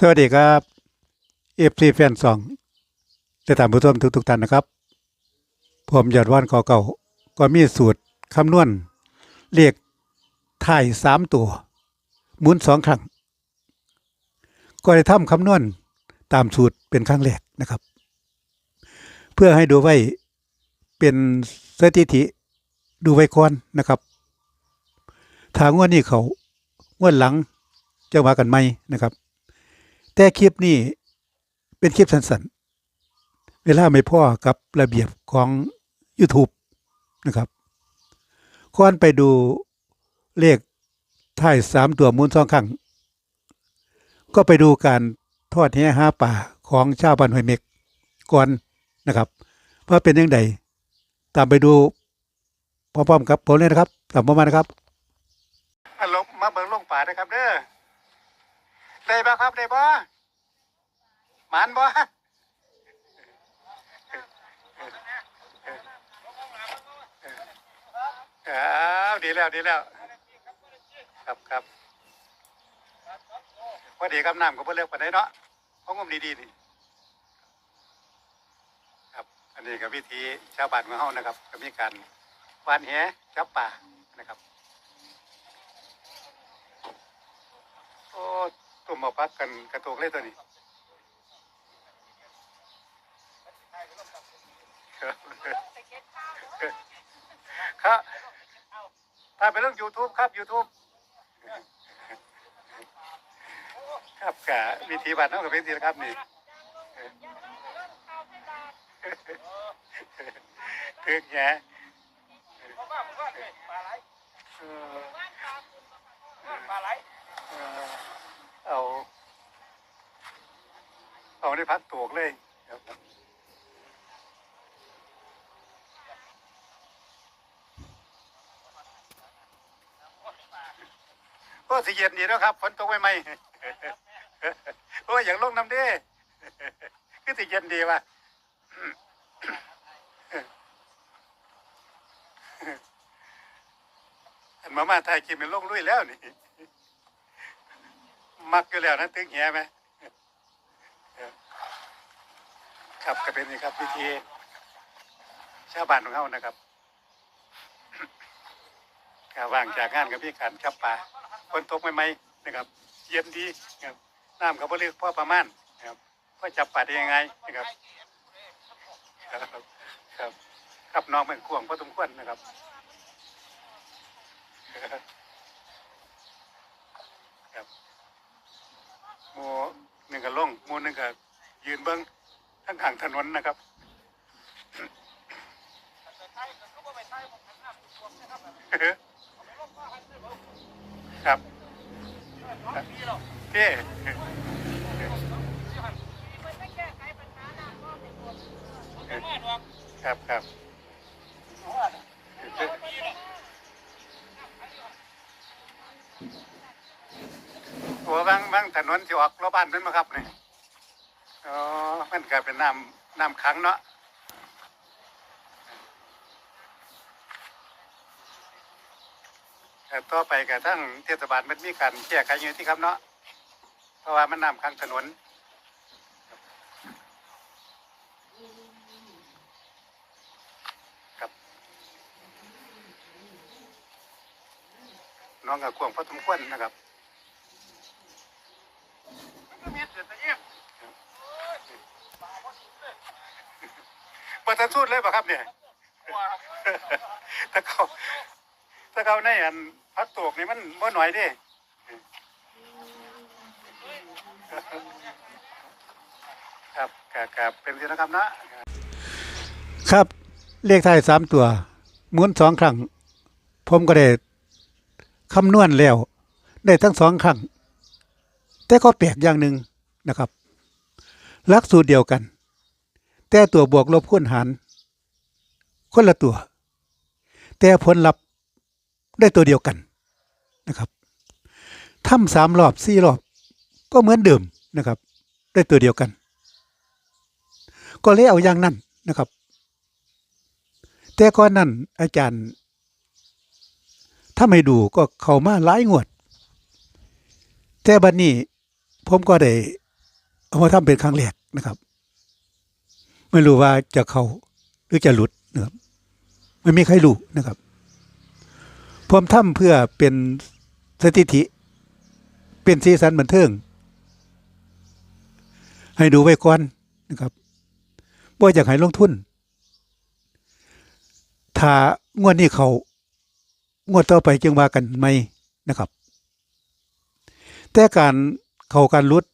สวัสดีครับเอฟซีแฟนสองและท่านผู้ชมทุกๆท่านนะครับ ผมยอดว่านกอเก่าก็มีสูตรคำนวณเลขถ่ายสามตัวหมุนสองครั้ง ก็ได้ทำคำนวณตามสูตรเป็นครั้งแรกนะครับ เพื่อให้ดูไว้เป็นสถิติดูไว้ก่อนนะครับทางงวดนี้เขางวดหลังจะว่ากันไหมนะครับ แต่คลิปนี้เป็นคลิปสั้นๆ เวลาไม่พอกับระเบียบของ YouTube นะครับก่อนไปดูเลขท้ายสามตัวมูลสองครั้งก็ไปดูการทอดแหห้าป่าของชาวบ้านห้วยเม็กก่อนนะครับว่าเป็นยังไงตามไปดูพร้อมๆกับผมเลยนะครับตามผมมานะครับลงมาเบิ่งลงป่านะครับเด้อ ได้บ่ครับได้บ่หมานบ่อ้าวดีแล้วดีแล้ว ครับครับพอดีครับน้ำก็บ่เลือกไปานใดเนาะของงมดีๆนี่ครับ อันนี้ก็วิธีชาวบ้านของเฮานะครับก็มีการวานแหจับป่านะครับโอ้ ตุ่มมาพักกันกระตุกเลยตัวนี้ครับครับถ้าไปเรื่อง YouTube ครับ YouTube ครับกะวิธีบัตรน้องกับเป็นทีนะครับนี่ถึกแง่เออเออ เอาเอาได้พัดตวกเลยครับโอ้สิเย็นดีแล้วครับฝนตกไม่ไหมโอ้ยอย่างลงน้ำเด้คือสิเย็นดีว่ะมามาไทยกินเป็นลงลุยแล้วนี่ มักอยู่แล้วนะตึงแหไหมครับก็เป็นนี่ครับ วิธีชาวบ้านของเขานะครับกว่างจากงานกับพี่ขันครับป่าคนตกใหม่ๆนะครับ เย็นดีครับน้ำกับบริกพ่อประมาณนะครับว่าจับป่าได้ยังไงนะครับ ครับครับครับน้องเป็นข่วงพอสมควรนะครับครับ มูหนึ่งก็ลงมูหนึ่งก็ยืนเบิ้งทั้งข้างถนนนะครับครับพี่ครับครับ โอ้บางบางถนนที่ออกรอบบ้านเป็นมาครับนี่อ๋อมันก็เป็นน้ำน้ำขังเนาะแต่ต่อไปกับทั้งเทศบาลมันมีการแก้ไขอยู่ที่ครับเนาะเพราะว่ามันน้ำข้างถนนครับน้องกับกวางพอสมควรนะครับ ประทันสุดเลยป่ะครับเนี่ยถ้าเขาถ้าเขาในอันพักตกนี่มันบ่หน่อยดิครับครับครับเป็นสินะครับนะครับ เลขไทยสามตัวหมุนสองครั้ง ผมก็ได้คำนวณแล้ว ได้ทั้งสองครั้ง แต่ก็แปลกอย่างหนึ่งนะครับ ลักสูตรเดียวกัน แต่ตัวบวกลบคูณหาร คนละตัว แต่ผลลัพธ์ได้ตัวเดียวกันนะครับทำสามรอบสี่รอบ ก็เหมือนเดิมนะครับ ได้ตัวเดียวกัน ก็เลยเอาอย่างนั้นนะครับ แต่ก่อนนั้นอาจารย์ถ้าไม่ดูก็เข้ามาหลายงวด แต่บัดนี้ผมก็ได้เอามาทำเป็นครั้งแรกนะครับ ไม่รู้ว่าจะเข้าหรือจะหลุดนะครับไม่มีใครรู้นะครับผมทำเพื่อเป็นสถิติ เป็นสีสันบันเทิง ให้ดูไว้ก่อนนะครับบ่อยากให้ลงทุน ถ้างวดนี้เขางวดต่อไปจึงว่ากันไหมนะครับ แต่การเข้าการลุด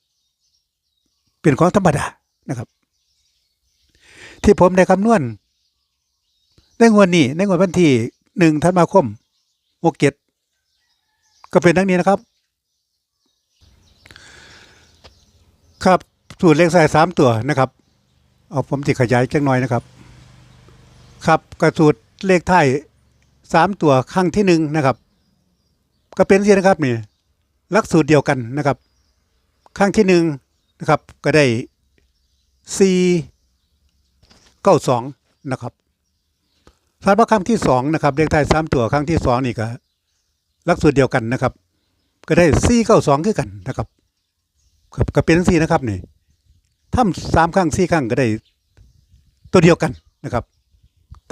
เป็นของธรรมดานะครับ ที่ผมได้คำนวณในงวดนี้ในงวดวันที่หนึ่งธันวาคมหกเจ็ดก็เป็นดังนี้นะครับ ครับสูตรเลขสายสามตัวนะครับ เอาผมติขยายจังหน่อยนะครับ ครับกระสูตรเลขไทยสามตัวครั้งที่หนึ่งนะครับ ก็เป็นสินะครับนี่ลักสูตรเดียวกันนะครับ ครั้งที่หนึ่งนะครับ ก็ได้สี่ เก้าสองนะครับสารพัดครั้งที่สองนะครับเลขไทายสามตัวครั้งที่สองนี่ก็ลักสูตรเดียวกันนะครับ ก็ได้สี่เก้าสองคือกันนะครับครับก็เป็นสี่นะครับนี่ทำสามครั้งสี่ครั้งก็ได้ตัวเดียวกันนะครับ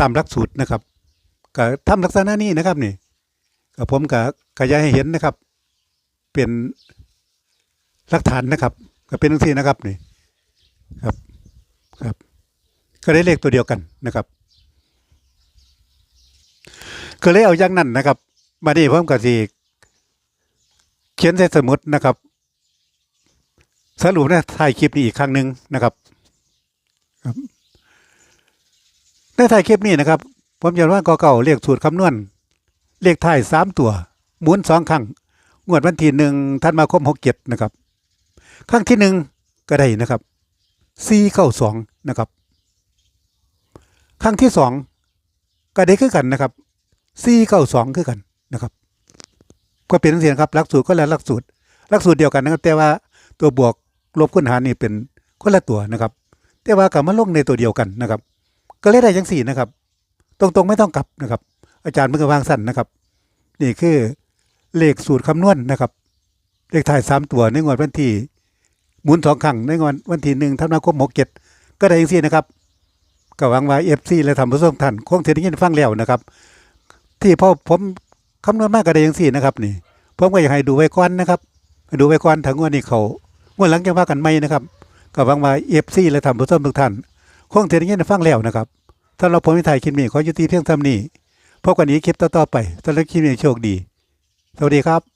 ตามลักสูตรนะครับก็ทำลักษณะนี้นะครับนี่ก็ผมก็ขยายให้เห็นนะครับ เป็นหลักฐานนะครับ ก็เป็นทั้งสี่นะครับนี่ครับครับ ก็ได้เลขตัวเดียวกันนะครับ ก็เลยเอาอย่างนั้นนะครับ มาดีผมก็สิเขียนใส่สมุดนะครับ สรุปนะถ่ายคลิปนี้อีกครั้งหนึ่งนะครับครับในถ่ายคลิปนี้นะครับ ผมจะว่ากอเก่าเรียกสูตรคำนวณเลขท้ายสามตัวหมุนสองครั้งงวดวันที่หนึ่งธันวาคมหกเจ็ดนะครับ ครั้งที่หนึ่งก็ได้นะครับสี่เข้าสองนะครับ ครั้งที่สองก็ได้คือกันนะครับสี่เข้าสองคือกันนะครับ ก็เป็นเสียงครับหลักสูตรก็แล้วหลักสูตรหลักสูตรเดียวกันนะครับ แต่ว่าตัวบวกลบคูณหารนี่เป็นคนละตัวนะครับ แต่ว่ากลับมาลงในตัวเดียวกันนะครับ ก็เลยได้ยังสี่นะครับ ตรงๆไม่ต้องกลับนะครับ อาจารย์เพิ่งวางสั้นนะครับ นี่คือเลขสูตรคำนวณนะครับ เลขถ่ายสามตัวในงวดวันที่หมุนสองครั้งในงวดวันที่หนึ่งธันวาคมหกเจ็ดก็ได้ยังสี่นะครับ ก็หวังว่าเอฟซีและทำผู้ชมท่านคงจะได้ยินฟังแล้วนะครับ ที่พ่อผมคำนวณมากก็ได้ยังสี่นะครับ นี่ผมก็อยากให้ดูไว้ก่อนนะครับดูไว้ก่อนถึงวันนี้เขางวดหลังจะว่ากันไหมนะครับก็หวังว่าเอฟซีและทำผู้ชมทุกท่านคงจะได้ยินฟังแล้วนะครับถ้าเราผมไม่ถ่ายคลิปนี้ขอยุติเพียงเท่านี้พบกันอีกคลิปต่อๆไปสำหรับคลิปนี้โชคดี สวัสดีครับ